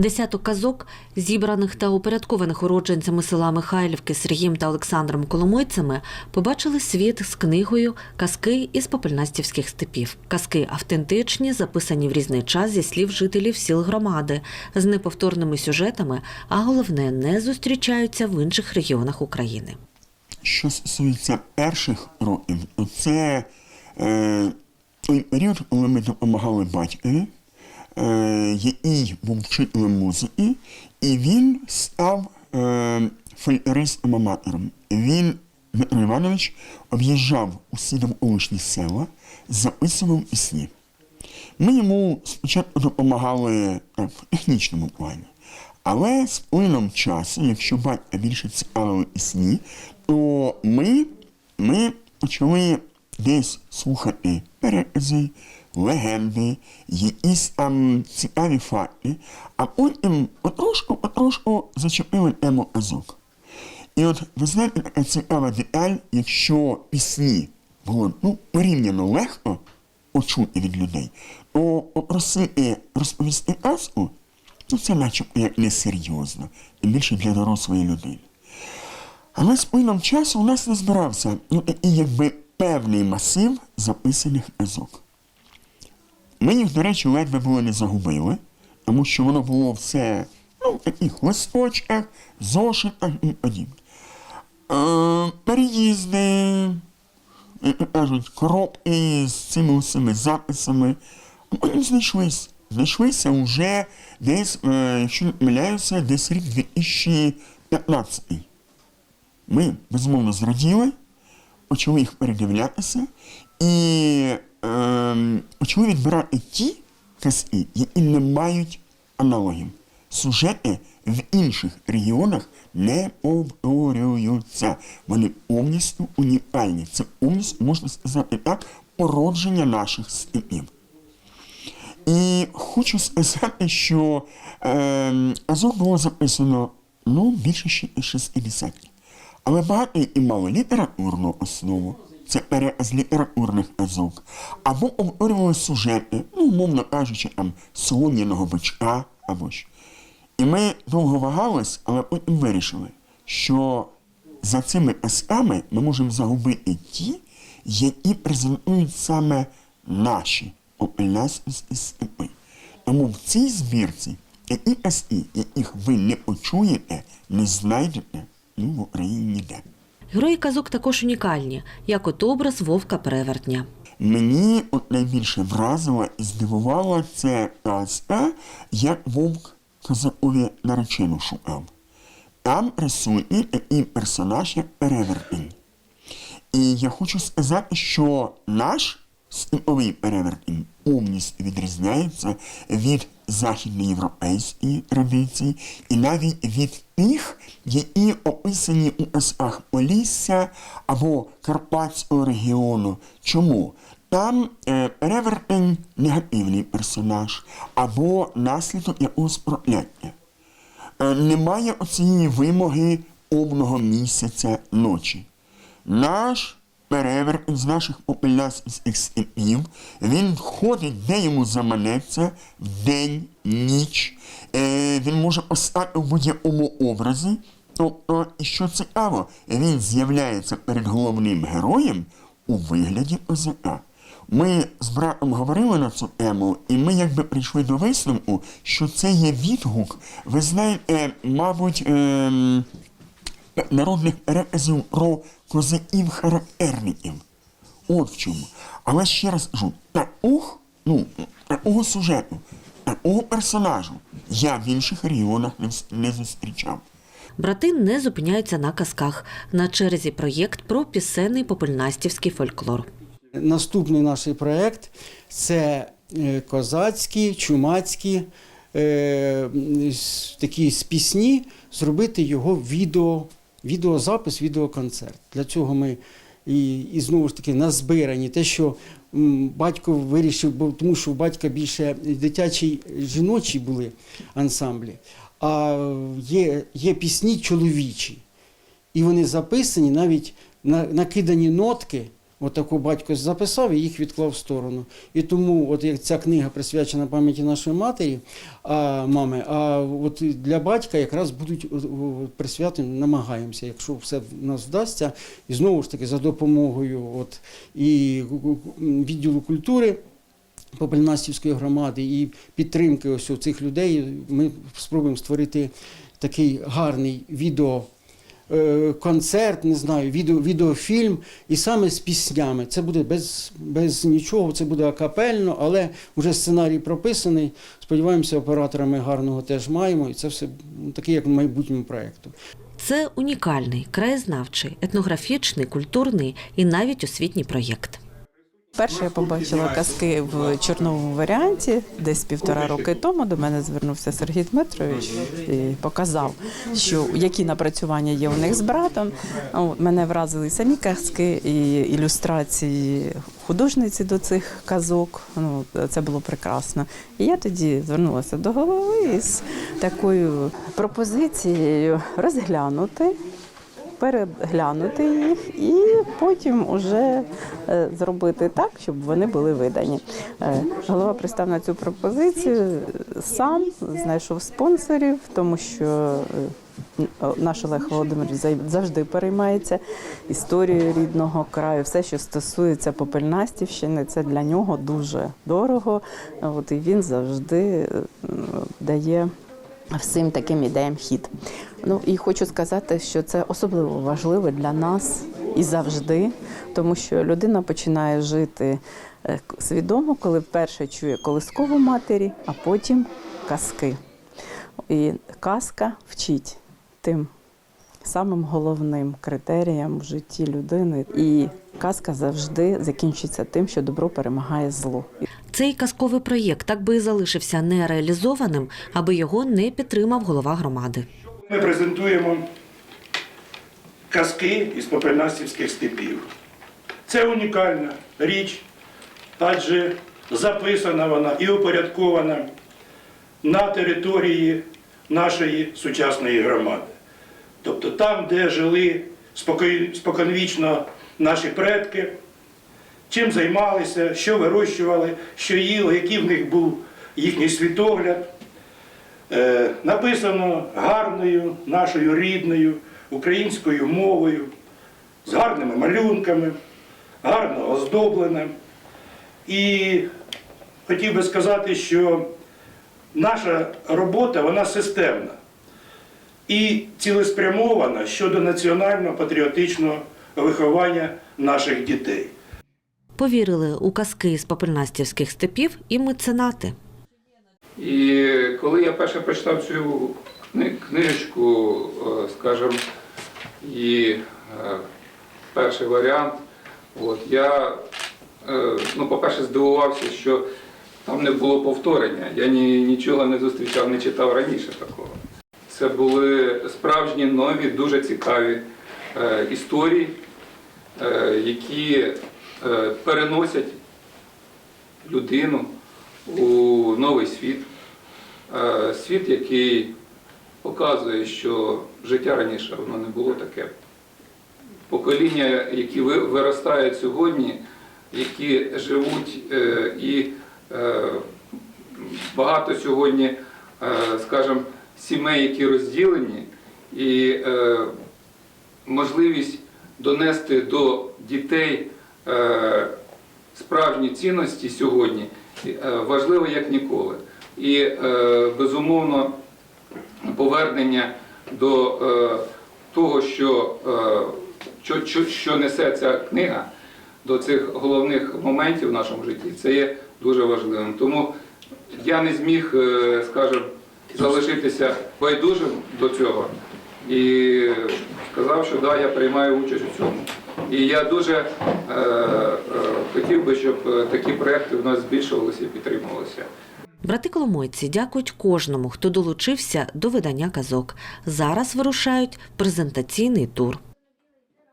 Десяток казок, зібраних та упорядкованих уродженцями села Михайлівки Сергієм та Олександром Коломойцями, побачили світ з книгою Казки із попельнастівських степів. Казки автентичні, записані в різний час зі слів жителів сіл громади, з неповторними сюжетами, а головне, не зустрічаються в інших регіонах України. Що стосується перших років, це е, той період, коли ми допомагали батькові, е, який був вчителем музики, і він став е, фольклористом аматором. Він, Дмитро Іванович, об'їжджав усі довколишні села, записував пісні. Ми йому спочатку допомагали так, в технічному плані. Але з плином часу, якщо батька більше цікавили пісні, то ми, ми почали десь слухати перекази, легенди, якісь там цікаві факти, а потім потрошку-потрошку зачепили тему казок. І от ви знаєте, така цікава деталь, якщо пісні було ну, порівняно легко почути від людей, то попросити розповісти казку, то це начебто як несерйозно, тим більше для дорослої людини. Але з плином часу у нас не збирався ну, такий якби певний масив записаних казок. Ми їх, до речі, ледве було не загубили, тому що воно було все ну, в таких листочках, зошитах і подібне. Е, переїзди, як кажуть, коробки з цими усіми записами. Потім знайшлись. Знайшлися вже десь, е, якщо не помиляюся, десь рік 2015. Ми, безумовно, зраділи, почали їх передивлятися і е, почали відбирати ті казки, які не мають аналогів. Сюжети в інших регіонах не повторюються. Вони повністю унікальні. Це повністю, можна сказати так, породження наших степів. І хочу сказати, що е, Азов було записано ну, більше ще 60. Але багато і мало літературну основу. Це переказ літературних азок. Або обговорювали сюжети, ну, умовно кажучи, там солом'яного бичка або що. І ми довго вагались, але потім вирішили, що за цими казками ми можемо загубити ті, які презентують саме наші попелясівські степи. Тому в цій збірці такі казки, яких ви не почуєте, не знайдете ну, в Україні ніде. Герої казок також унікальні, як от образ вовка перевертня. Мені от найбільше вразила і здивувала це казка, як вовк козакові наречену шукав. Там присутній такий персонаж, як перевертень. І я хочу сказати, що наш степовий перевертень повністю відрізняється від західноєвропейської традиції і навіть від тих, які описані у казках Полісся або Карпатського регіону. Чому? Там е, перевертень негативний персонаж або наслідок якогось прокляття. Е, немає оцієї вимоги повного місяця ночі. Наш перевертень з наших попелясівських степів, він ходить, де йому заманеться, день, ніч. Е, він може постати в будь-якому образі. Тобто, що цікаво, він з'являється перед головним героєм у вигляді козака. Ми з братом говорили на цю тему, і ми якби прийшли до висновку, що це є відгук, ви знаєте, мабуть, ем, народних переказів про козаків-характерників. От в чому. Але ще раз кажу, такого, ну, такого сюжету, такого персонажу я в інших регіонах не, не зустрічав. Брати не зупиняються на казках. На черзі проєкт про пісенний попельнастівський фольклор. Наступний наш проєкт це е, козацькі, чумацькі е, такі з пісні, зробити його відео, відеозапис, відеоконцерт. Для цього ми і, і знову ж таки назбирані. Те, що батько вирішив, бо тому що у батька більше дитячі жіночі були ансамблі, а є, є пісні чоловічі. І вони записані, навіть на- накидані нотки Отаку батько записав і їх відклав в сторону. І тому, от як ця книга присвячена пам'яті нашої матері, а, мами, а от для батька якраз будуть присвятені, намагаємося, якщо все в нас вдасться, і знову ж таки за допомогою от, і відділу культури. Попельнастівської громади і підтримки ось цих людей ми спробуємо створити такий гарний відео. Е, Концерт, не знаю, відео, відеофільм, і саме з піснями. Це буде без, без нічого, це буде акапельно, але вже сценарій прописаний. Сподіваємося, операторами гарного теж маємо, і це все ну, таке, як в майбутньому проєкту. Це унікальний, краєзнавчий, етнографічний, культурний і навіть освітній проєкт. Перше я побачила казки в чорновому варіанті, десь півтора роки тому. До мене звернувся Сергій Дмитрович і показав, що які напрацювання є у них з братом. Мене вразили самі казки і ілюстрації художниці до цих казок. Ну це було прекрасно. І я тоді звернулася до голови з такою пропозицією розглянути переглянути їх і потім уже е, зробити так, щоб вони були видані. Е, Голова пристав на цю пропозицію сам знайшов спонсорів, тому що е, наш Олег Володимирович завжди переймається історією рідного краю. Все, що стосується Попельнастівщини, це для нього дуже дорого. От і він завжди е, дає всім таким ідеям хід. Ну і хочу сказати, що це особливо важливо для нас і завжди, тому що людина починає жити е, свідомо, коли вперше чує колискову матері, а потім казки. І казка вчить тим самим головним критеріям в житті людини. І казка завжди закінчиться тим, що добро перемагає зло. Цей казковий проєкт так би і залишився нереалізованим, аби його не підтримав голова громади. Ми презентуємо казки із попельнастівських степів. Це унікальна річ, адже записана вона і упорядкована на території нашої сучасної громади. Тобто там, де жили споконвічно наші предки, чим займалися, що вирощували, що їли, який в них був їхній світогляд. Е, написано гарною нашою рідною українською мовою, з гарними малюнками, гарно оздоблене. І хотів би сказати, що наша робота вона системна і цілеспрямована щодо національно-патріотичного виховання наших дітей. Повірили у казки з попельнастівських степів і меценати. І коли я перше прочитав цю кни- книжечку, е, скажімо, і е, перший варіант, от, я, е, ну, по-перше, здивувався, що там не було повторення. Я ні, нічого не зустрічав, не читав раніше такого. Це були справжні нові, дуже цікаві історії, які переносять людину у новий світ. Е, Світ, який показує, що життя раніше воно не було таке. Покоління, які виростають сьогодні, які живуть е, і е, багато сьогодні, е, скажімо, сімей, які розділені, і е, можливість донести до дітей е, справжні цінності сьогодні е, важливо як ніколи. І е, безумовно повернення до е, того, що, е, що, несе ця книга, до цих головних моментів в нашому житті, це є дуже важливим. Тому я не зміг, е, скажімо, залишитися байдужим до цього і сказав, що да, я приймаю участь у цьому. І я дуже е, е, хотів би, щоб е, такі проекти в нас збільшувалися і підтримувалися. Брати Коломойці дякують кожному, хто долучився до видання казок. Зараз вирушають презентаційний тур.